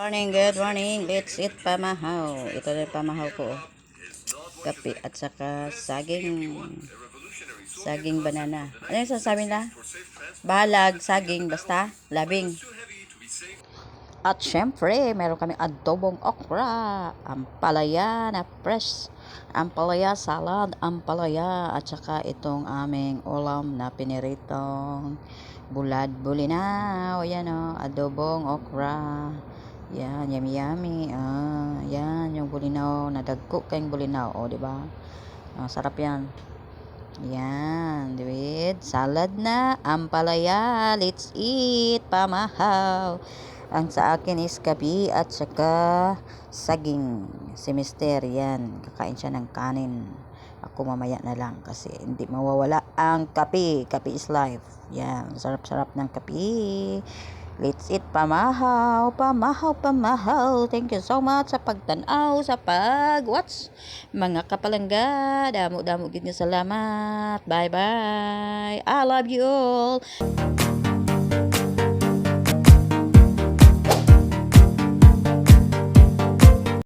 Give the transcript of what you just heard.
Morning, good morning. Let's eat pamahaw. Ito na yung pamahaw ko. oh. Kape at saka saging. Saging banana. Ano yung sasabi na? Balag, saging, basta labing. At syempre, meron kami adobong okra, ampalaya na fresh, ampalaya salad, ampalaya, at saka itong aming ulam na piniritong bulad bulinaw. Yan o, adobong okra. Yan, yummy yummy. Ah, yan, yung bulinaw, nadagko kayong bulinaw. O, di ba? Ah, sarap yan. Yan, with salad na, ampalaya, let's eat, pamahaw. Ang sa akin is kapi at saka saging. Si Mister, yan, kakain siya ng kanin. Ako mamaya na lang kasi hindi mawawala ang kape. Kape is life. Yan, sarap-sarap ng kape. Let's eat pamahaw, pamahaw, pamahaw. Thank you so much sa pagtanaw, sa pag-watch. Mga kapalangga, damo-damo gid nga salamat. Bye-bye. I love you all.